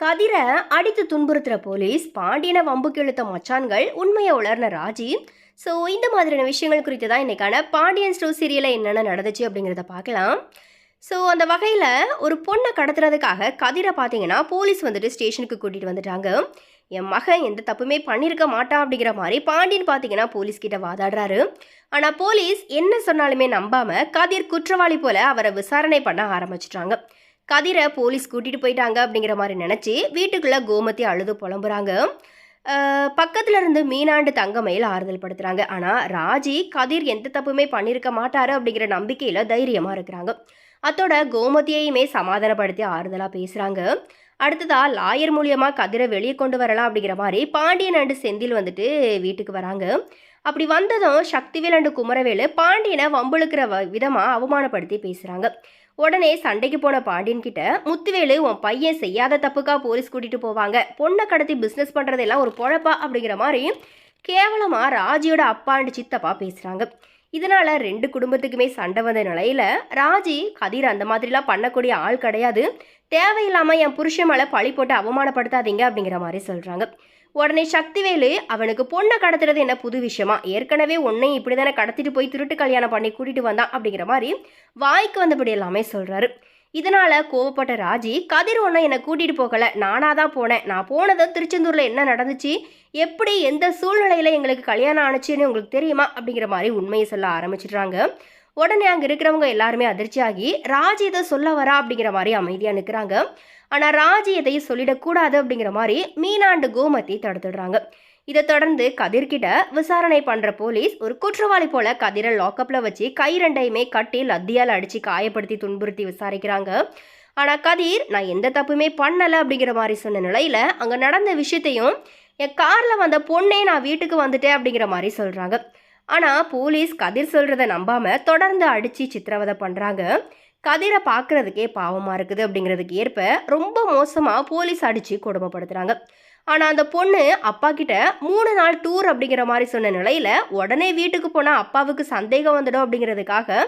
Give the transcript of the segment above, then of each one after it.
கதிரை அடித்து துன்புறுத்துற போலீஸ் பாண்டியனை வம்புக்கு இழுத்த மச்சான்கள் உண்மையை உளர்ன ராஜி. ஸோ இந்த மாதிரியான விஷயங்கள் குறித்து தான் இன்றைக்கான பாண்டியன் ஸ்டோ சீரியலில் என்னென்ன நடந்துச்சு அப்படிங்கிறத பார்க்கலாம். ஸோ அந்த வகையில் ஒரு பொண்ணை கடத்துறதுக்காக கதிரை பார்த்தீங்கன்னா போலீஸ் வந்துட்டு ஸ்டேஷனுக்கு கூட்டிகிட்டு வந்துட்டாங்க. என் மகன் எந்த தப்புமே பண்ணியிருக்க மாட்டான் அப்படிங்கிற மாதிரி பாண்டியன் பார்த்தீங்கன்னா போலீஸ்கிட்ட வாதாடுறாரு. ஆனால் போலீஸ் என்ன சொன்னாலுமே நம்பாமல் கதிர் குற்றவாளி போல் அவரை விசாரணை பண்ண ஆரம்பிச்சிட்டாங்க. கதிரை போலீஸ் கூட்டிகிட்டு போயிட்டாங்க அப்படிங்கிற மாதிரி நினச்சி வீட்டுக்குள்ளே கோமதி அழுது புலம்புறாங்க. பக்கத்தில் பக்கத்துல இருந்து மீனாண்டு தங்கமையில் ஆறுதல் படுத்துறாங்க. ஆனால் ராஜி கதிர் எந்த தப்புமே பண்ணியிருக்க மாட்டாரு அப்படிங்கிற நம்பிக்கையில் தைரியமாக இருக்கிறாங்க. அத்தோட கோமதியையுமே சமாதானப்படுத்தி ஆறுதலாக பேசுகிறாங்க அடுத்ததா லாயர் மூலியமாக கதிரை வெளியே கொண்டு வரலாம் அப்படிங்கிற மாதிரி பாண்டியன் அண்டு செந்தில் வந்துட்டு வீட்டுக்கு வராங்க. அப்படி வந்ததும் சக்திவேல் அண்டு குமரவேலு பாண்டியனை வம்புழுக்கிற வ விதமாக அவமானப்படுத்தி பேசுகிறாங்க உடனே சண்டைக்கு போன பாண்டியன் கிட்ட முத்துவேலு உன் பையன் செய்யாத தப்புக்கா போலீஸ் கூட்டிட்டு போவாங்க. பொண்ணை கடத்தி பிஸ்னஸ் பண்ணுறதெல்லாம் ஒரு பொழப்பா? அப்படிங்கிற மாதிரி கேவலமாக ராஜியோட அப்பாண்டு சித்தப்பா பேசுகிறாங்க இதனால ரெண்டு குடும்பத்துக்குமே சண்டை வந்த நிலையில ராஜி கதிர் அந்த மாதிரிலாம் பண்ணக்கூடிய ஆள் கிடையாது. தேவையில்லாம என் புருஷன் மேல பழி போட்டு அவமானப்படுத்தாதீங்க அப்படிங்கிற மாதிரி சொல்றாங்க. உடனே சக்திவேலு அவனுக்கு பொண்ணை கடத்துறது என்ன புது விஷயமா? ஏற்கனவே உன்னை இப்படி தானே கடத்திட்டு போய் திருட்டு கல்யாணம் பண்ணி கூட்டிட்டு வந்தான் அப்படிங்கிற மாதிரி வாய்க்கு வந்தபடி எல்லாமே சொல்றாரு. இதனால கோவப்பட்ட ராஜி கதிர் ஒன்றை என்னை கூட்டிட்டு போகல. நானாக தான் போனேன். நான் போனதை திருச்செந்தூர்ல என்ன நடந்துச்சு? எப்படி எந்த சூழ்நிலையில எங்களுக்கு கல்யாணம் ஆணுச்சுன்னு உங்களுக்கு தெரியுமா? அப்படிங்கிற மாதிரி உண்மையை சொல்ல ஆரம்பிச்சிடுறாங்க. உடனே அங்கே இருக்கிறவங்க எல்லாருமே அதிர்ச்சியாகி ராஜி இதை சொல்ல வரா அப்படிங்கிற மாதிரி அமைதியாக நிற்கிறாங்க ஆனால் ராஜி எதையும் சொல்லிடக்கூடாது அப்படிங்கிற மாதிரி மீனாண்டு கோமதி தடுத்துடுறாங்க. இதை தொடர்ந்து கதிர்கிட்ட விசாரணை பண்ணுற போலீஸ் ஒரு குற்றவாளி போல கதிரை லாக்கப்பில் வச்சு கை ரெண்டையுமே கட்டி லத்தியால் அடித்து காயப்படுத்தி துன்புறுத்தி விசாரிக்கிறாங்க. ஆனால் கதிர் நான் எந்த தப்புமே பண்ணலை அப்படிங்கிற மாதிரி சொன்ன நிலையில் அங்கே நடந்த விஷயத்தையும் என் காரில் வந்த பொண்ணே நான் வீட்டுக்கு வந்துட்டேன் அப்படிங்கிற மாதிரி சொல்கிறாங்க ஆனால் போலீஸ் கதிர் சொல்கிறத நம்பாமல் தொடர்ந்து அடித்து சித்திரவதை பண்ணுறாங்க கதிரை பார்க்குறதுக்கே பாவமாக இருக்குது அப்படிங்கிறதுக்கு ஏற்ப ரொம்ப மோசமாக போலீஸ் அடித்து கொடுமைப்படுத்துகிறாங்க ஆனால் அந்த பொண்ணு அப்பா கிட்ட மூணு நாள் டூர் அப்படிங்கிற மாதிரி சொன்ன நிலையில் உடனே வீட்டுக்கு போனால் அப்பாவுக்கு சந்தேகம் வந்துடும் அப்படிங்கிறதுக்காக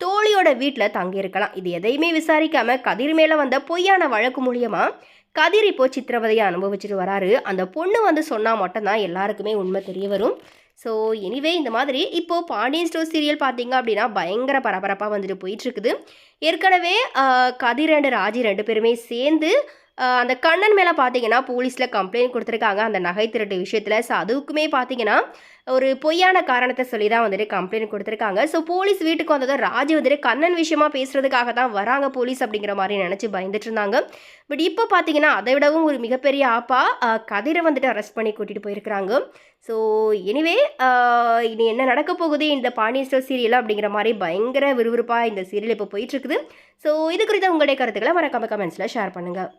தோழியோட வீட்டில் தங்கியிருக்கலாம். இது எதையுமே விசாரிக்காமல் கதிர் மேலே வந்த பொய்யான வழக்கு மூலியமாக கதிர் இப்போ சித்திரவதையை அனுபவிச்சுட்டு வராரு. அந்த பொண்ணு வந்து சொன்னால் மட்டும்தான் எல்லாருக்குமே உண்மை தெரிய வரும். ஸோ எனிவே இந்த மாதிரி இப்போது பாண்டியன் ஸ்டோர் சீரியல் பார்த்தீங்க அப்படின்னா பயங்கர பரபரப்பாக வந்துட்டு போயிட்டுருக்குது ஏற்கனவே கதிர் அண்ட் ராஜி ரெண்டு பேருமே சேர்ந்து அந்த கண்ணன் மேலே பார்த்தீங்கன்னா போலீஸில் கம்ப்ளைண்ட் கொடுத்துருக்காங்க. அந்த நகை திருட்டு விஷயத்தில். ஸோ அதுக்குமே பார்த்தீங்கன்னா ஒரு பொய்யான காரணத்தை சொல்லி தான் வந்துட்டு கம்ப்ளைண்ட் கொடுத்துருக்காங்க. ஸோ போலீஸ் வீட்டுக்கு வந்ததும் ராஜ் வந்துட்டு கண்ணன் விஷயமா பேசுறதுக்காக தான் வராங்க போலீஸ் அப்படிங்கிற மாதிரி நினச்சி பயந்துட்டு இருந்தாங்க. பட் இப்போ பார்த்தீங்கன்னா அதை விடவும் ஒரு மிகப்பெரிய ஆப்பா கதிரை வந்துட்டு அரெஸ்ட் பண்ணி கூட்டிகிட்டு போயிருக்கிறாங்க. ஸோ எனிவே இனி என்ன நடக்க போகுது? இந்த பாண்டியஸ்டர் சீரியல் அப்படிங்கிற மாதிரி பயங்கர விறுவிறுப்பாக இந்த சீரியல் இப்போ போயிட்டுருக்குது ஸோ இது குறித்த உங்களுடைய கருத்துக்களை மறக்காம கமெண்ட்ஸில் ஷேர் பண்ணுங்கள்